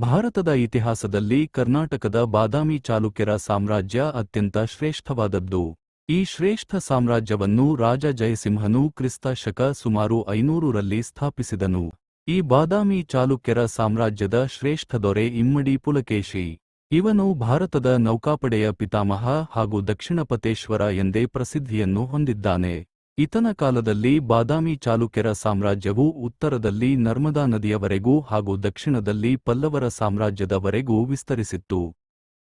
ಭಾರತದ ಇತಿಹಾಸದಲ್ಲಿ ಕರ್ನಾಟಕದ ಬಾದಾಮಿ ಚಾಲುಕ್ಯರ ಸಾಮ್ರಾಜ್ಯ ಅತ್ಯಂತ ಶ್ರೇಷ್ಠವಾದದ್ದು. ಈ ಶ್ರೇಷ್ಠ ಸಾಮ್ರಾಜ್ಯವನ್ನು ರಾಜ ಜಯಸಿಂಹನು ಕ್ರಿಸ್ತ ಶಕ ಸುಮಾರು ಐನೂರರಲ್ಲಿ ಸ್ಥಾಪಿಸಿದನು. ಈ ಬಾದಾಮಿ ಚಾಲುಕ್ಯರ ಸಾಮ್ರಾಜ್ಯದ ಶ್ರೇಷ್ಠ ದೊರೆ ಇಮ್ಮಡಿ ಪುಲಕೇಶಿ. ಇವನು ಭಾರತದ ನೌಕಾಪಡೆಯ ಪಿತಾಮಹ ಹಾಗೂ ದಕ್ಷಿಣಪತೇಶ್ವರ ಎಂದೇ ಪ್ರಸಿದ್ಧಿಯನ್ನು ಹೊಂದಿದ್ದಾನೆ. ಇತನ ಕಾಲದಲ್ಲಿ ಬಾದಾಮಿ ಚಾಲುಕ್ಯರ ಸಾಮ್ರಾಜ್ಯವು ಉತ್ತರದಲ್ಲಿ ನರ್ಮದಾ ನದಿಯವರೆಗೂ ಹಾಗೂ ದಕ್ಷಿಣದಲ್ಲಿ ಪಲ್ಲವರ ಸಾಮ್ರಾಜ್ಯದವರೆಗೂ ವಿಸ್ತರಿಸಿತ್ತು.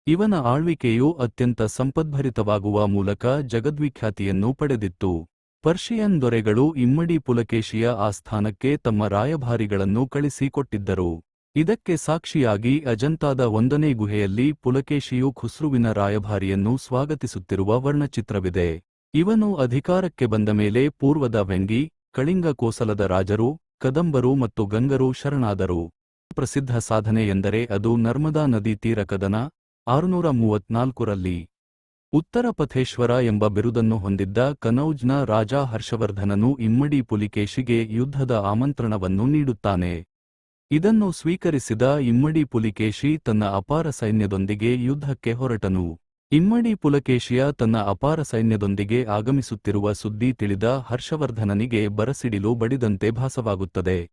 ಇವನ ಆಳ್ವಿಕೆಯು ಅತ್ಯಂತ ಸಂಪದ್ಭರಿತವಾಗುವ ಮೂಲಕ ಜಗದ್ವಿಖ್ಯಾತಿಯನ್ನು ಪಡೆದಿತ್ತು. ಪರ್ಷಿಯನ್ ದೊರೆಗಳು ಇಮ್ಮಡಿ ಪುಲಕೇಶಿಯ ಆಸ್ಥಾನಕ್ಕೆ ತಮ್ಮ ರಾಯಭಾರಿಗಳನ್ನು ಕಳಿಸಿಕೊಟ್ಟಿದ್ದರು ಇದಕ್ಕೆ ಸಾಕ್ಷಿಯಾಗಿ ಅಜಂತಾದ ಒಂದನೇ ಗುಹೆಯಲ್ಲಿ ಪುಲಕೇಶಿಯು ಖುಸ್ರುವಿನ ರಾಯಭಾರಿಯನ್ನು ಸ್ವಾಗತಿಸುತ್ತಿರುವ ವರ್ಣಚಿತ್ರವಿದೆ. ಇವನು ಅಧಿಕಾರಕ್ಕೆ ಬಂದ ಮೇಲೆ ಪೂರ್ವದ ವೆಂಗಿ ಕಳಿಂಗ ಕೋಸಲದ ರಾಜರು, ಕದಂಬರು ಮತ್ತು ಗಂಗರು ಶರಣಾದರು. ಪ್ರಸಿದ್ಧ ಸಾಧನೆ ಎಂದರೆ ಅದು ನರ್ಮದಾ ನದಿ ತೀರ ಕದನ ಆರುನೂರ ಮೂವತ್ನಾಲ್ಕರಲ್ಲಿ. ಉತ್ತರ ಪಥೇಶ್ವರ ಎಂಬ ಬಿರುದನ್ನು ಹೊಂದಿದ್ದ ಕನೌಜ್ನ ರಾಜ ಹರ್ಷವರ್ಧನನು ಇಮ್ಮಡಿ ಪುಲಿಕೇಶಿಗೆ ಯುದ್ಧದ ಆಮಂತ್ರಣವನ್ನು ನೀಡುತ್ತಾನೆ. ಇದನ್ನು ಸ್ವೀಕರಿಸಿದ ಇಮ್ಮಡಿ ಪುಲಿಕೇಶಿ ತನ್ನ ಅಪಾರ ಸೈನ್ಯದೊಂದಿಗೆ ಯುದ್ಧಕ್ಕೆ ಹೊರಟನು. ಇಮ್ಮಡಿ ಪುಲಕೇಶಿಯ ತನ್ನ ಅಪಾರ ಸೈನ್ಯದೊಂದಿಗೆ ಆಗಮಿಸುತ್ತಿರುವ ಸುದ್ದಿ ತಿಳಿದ ಹರ್ಷವರ್ಧನನಿಗೆ ಬರಸಿಡಿಲು ಬಡಿದಂತೆ ಭಾಸವಾಗುತ್ತದೆ.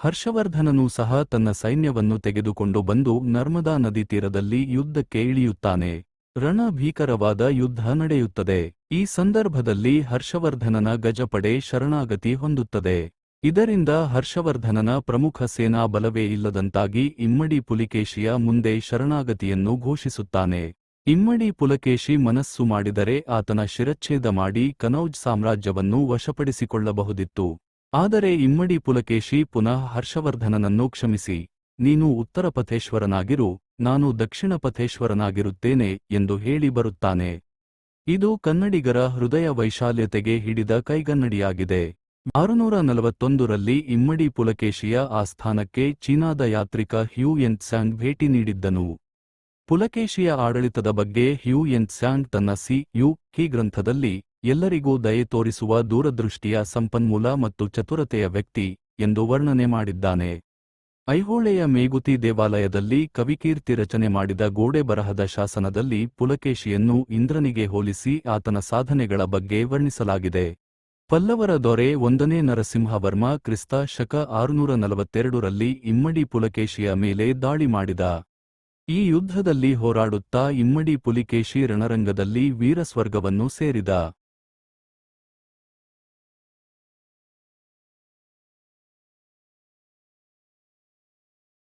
ಹರ್ಷವರ್ಧನನೂ ಸಹ ತನ್ನ ಸೈನ್ಯವನ್ನು ತೆಗೆದುಕೊಂಡು ಬಂದು ನರ್ಮದಾ ನದಿ ತೀರದಲ್ಲಿ ಯುದ್ಧಕ್ಕೆ ಇಳಿಯುತ್ತಾನೆ. ರಣಭೀಕರವಾದ ಯುದ್ಧ ನಡೆಯುತ್ತದೆ. ಈ ಸಂದರ್ಭದಲ್ಲಿ ಹರ್ಷವರ್ಧನನ ಗಜಪಡೆ ಶರಣಾಗತಿ ಹೊಂದುತ್ತದೆ. ಇದರಿಂದ ಹರ್ಷವರ್ಧನನ ಪ್ರಮುಖ ಸೇನಾ ಬಲವೇ ಇಲ್ಲದಂತಾಗಿ ಇಮ್ಮಡಿ ಪುಲಿಕೇಶಿಯ ಮುಂದೆ ಶರಣಾಗತಿಯನ್ನು ಘೋಷಿಸುತ್ತಾನೆ. ಇಮ್ಮಡಿ ಪುಲಕೇಶಿ ಮನಸ್ಸು ಮಾಡಿದರೆ ಆತನ ಶಿರಚ್ಛೇದ ಮಾಡಿ ಕನೌಜ್ ಸಾಮ್ರಾಜ್ಯವನ್ನು ವಶಪಡಿಸಿಕೊಳ್ಳಬಹುದಿತ್ತು. ಆದರೆ ಇಮ್ಮಡಿ ಪುಲಕೇಶಿ ಪುನಃ ಹರ್ಷವರ್ಧನನನ್ನು ಕ್ಷಮಿಸಿ, ನೀನು ಉತ್ತರ ಪಥೇಶ್ವರನಾಗಿರು, ನಾನು ದಕ್ಷಿಣ ಪಥೇಶ್ವರನಾಗಿರುತ್ತೇನೆ ಎಂದು ಹೇಳಿ ಬರುತ್ತಾನೆ. ಇದು ಕನ್ನಡಿಗರ ಹೃದಯ ವೈಶಾಲ್ಯತೆಗೆ ಹಿಡಿದ ಕೈಗನ್ನಡಿಯಾಗಿದೆ. ಆರುನೂರ ನಲವತ್ತೊಂದರಲ್ಲಿ ಇಮ್ಮಡಿ ಪುಲಕೇಶಿಯ ಆಸ್ಥಾನಕ್ಕೆ ಚೀನಾದ ಯಾತ್ರಿಕ ಹ್ಯೂ ಎನ್ತ್ಸ್ಯಾಂಗ್ ಭೇಟಿ ನೀಡಿದ್ದನು. ಪುಲಕೇಶಿಯ ಆಡಳಿತದ ಬಗ್ಗೆ ಹ್ಯೂ ಎನ್ ಸ್ಯಾಂಗ್ ತನ್ನ ಸಿ ಯು ಕಿ ಗ್ರಂಥದಲ್ಲಿ ಎಲ್ಲರಿಗೂ ದಯೆ ತೋರಿಸುವ ದೂರದೃಷ್ಟಿಯ ಸಂಪನ್ಮೂಲ ಮತ್ತು ಚತುರತೆಯ ವ್ಯಕ್ತಿ ಎಂದು ವರ್ಣನೆ ಮಾಡಿದ್ದಾನೆ. ಐಹೊಳೆಯ ಮೇಗುತಿ ದೇವಾಲಯದಲ್ಲಿ ಕವಿಕೀರ್ತಿ ರಚನೆ ಮಾಡಿದ ಗೋಡೆ ಬರಹದ ಶಾಸನದಲ್ಲಿ ಪುಲಕೇಶಿಯನ್ನು ಇಂದ್ರನಿಗೆ ಹೋಲಿಸಿ ಆತನ ಸಾಧನೆಗಳ ಬಗ್ಗೆ ವರ್ಣಿಸಲಾಗಿದೆ. ಪಲ್ಲವರ ದೊರೆ ಒಂದನೇ ನರಸಿಂಹವರ್ಮ ಕ್ರಿಸ್ತ ಶಕ ಆರುನೂರ ನಲವತ್ತೆರಡರಲ್ಲಿ ಇಮ್ಮಡಿ ಪುಲಕೇಶಿಯ ಮೇಲೆ ದಾಳಿ ಮಾಡಿದ. ಈ ಯುದ್ಧದಲ್ಲಿ ಹೋರಾಡುತ್ತಾ ಇಮ್ಮಡಿ ಪುಲಿಕೇಶಿ ರಣರಂಗದಲ್ಲಿ ವೀರಸ್ವರ್ಗವನ್ನು ಸೇರಿದ.